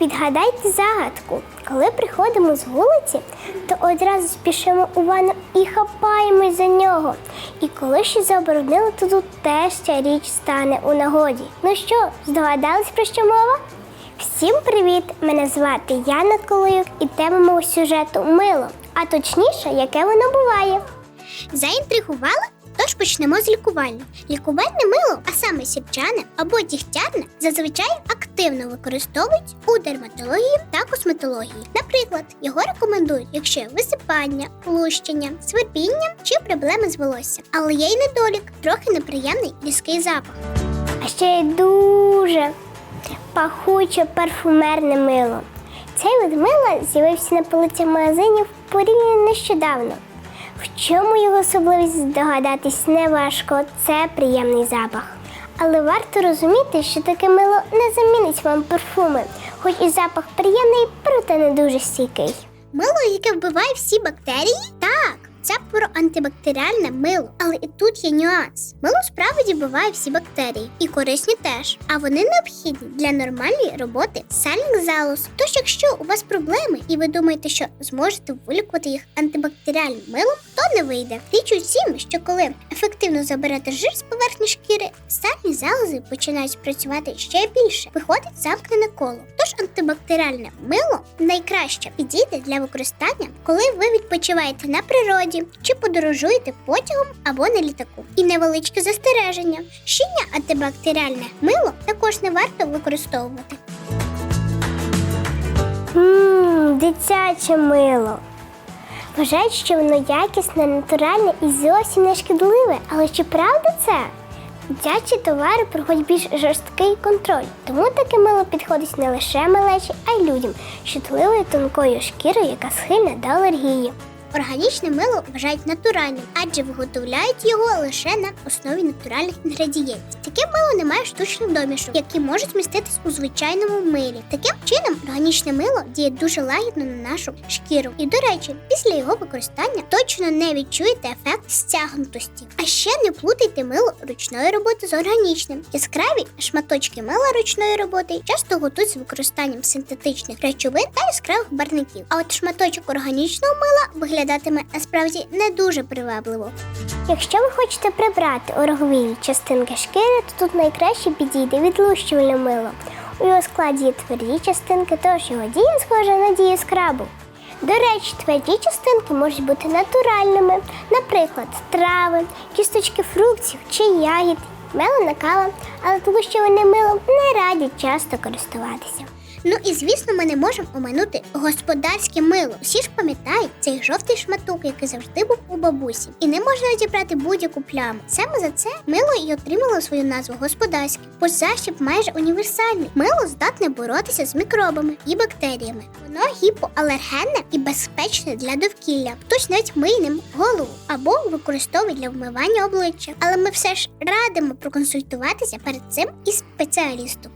Відгадайте загадку. Коли приходимо з вулиці, то одразу спішимо у ванну і хапаємось за нього. І коли ще заборонили, то тут теж ця річ стане у нагоді. Ну що, здогадались про що мова? Всім привіт! Мене звати Яна Колоюк і тема мого сюжету мило, а точніше, яке воно буває. Заінтригувала? Тож почнемо з лікувального. Лікувальне мило, а саме сірчане або дігтярне, зазвичай активно використовують у дерматології та косметології. Наприклад, його рекомендують, якщо є висипання, лущення, свербіння чи проблеми з волоссям. Але є й недолік, трохи неприємний різкий запах. А ще й дуже пахуче парфумерне мило. Цей вид мила з'явився на полицях магазинів порівняно нещодавно. В чому його особливість здогадатись неважко, це приємний запах. Але варто розуміти, що таке мило не замінить вам парфуми, хоч і запах приємний, проте не дуже стійкий. Мило, яке вбиває всі бактерії? Так. Це про антибактеріальне мило, але і тут є нюанс. Мило справді вбиває всі бактерії, і корисні теж. А вони необхідні для нормальної роботи сальних залоз. Тож, якщо у вас проблеми і ви думаєте, що зможете вилікувати їх антибактеріальним милом, то не вийде. Річ у тім, що коли ефективно заберете жир з поверхні шкіри, сальні залози починають працювати ще більше. Виходить замкнене коло. Тож антибактеріальне мило найкраще підійде для використання, коли ви відпочиваєте на природі чи подорожуєте потягом або на літаку. І невеличке застереження. Щіння антибактеріальне мило також не варто використовувати. Ммм, дитяче мило. Вважають, що воно якісне, натуральне і зовсім не шкідливе. Але чи правда це? Дитячі товари проходять більш жорсткий контроль, тому таке мило підходить не лише малечі, а й людям, з чутливою тонкою шкірою, яка схильна до алергії. Органічне мило вважають натуральним, адже виготовляють його лише на основі натуральних інгредієнтів. Таке мило не має штучних домішок, які можуть міститись у звичайному милі. Таким чином, органічне мило діє дуже лагідно на нашу шкіру. І, до речі, після його використання точно не відчуєте ефект стягнутості. А ще не плутайте мило ручної роботи з органічним. Яскраві шматочки мила ручної роботи часто готують з використанням синтетичних речовин та яскравих барників. А от шматочок органічного мила виглядатиме насправді не дуже привабливо. Якщо ви хочете прибрати ороговілі частинки шкіри, то тут найкраще підійде відлущувальне мило. У його складі є тверді частинки, тож його дія схожа на дію скрабу. До речі, тверді частинки можуть бути натуральними, наприклад, трави, кісточки фруктів чи ягід, мелена кава, але тлущувальним милом не радять часто користуватися. Ну і звісно, ми не можемо оминути господарське мило. Всі ж пам'ятають цей жовтий шматок, який завжди був у бабусі, і не можна одібрати будь-яку пляму. Саме за це мило і отримало свою назву господарське, бо засіб майже універсальний. Мило здатне боротися з мікробами і бактеріями. Воно гіпоалергенне і безпечне для довкілля. Хтось навіть миє ним голову або використовує для вмивання обличчя. Але ми все ж радимо проконсультуватися перед цим із спеціалістом.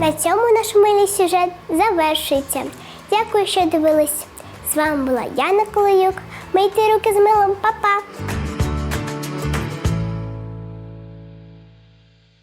На цьому наш милий сюжет завершується. Дякую, що дивились. З вами була Яна Колоюк. Мийте руки з милом, Па-па!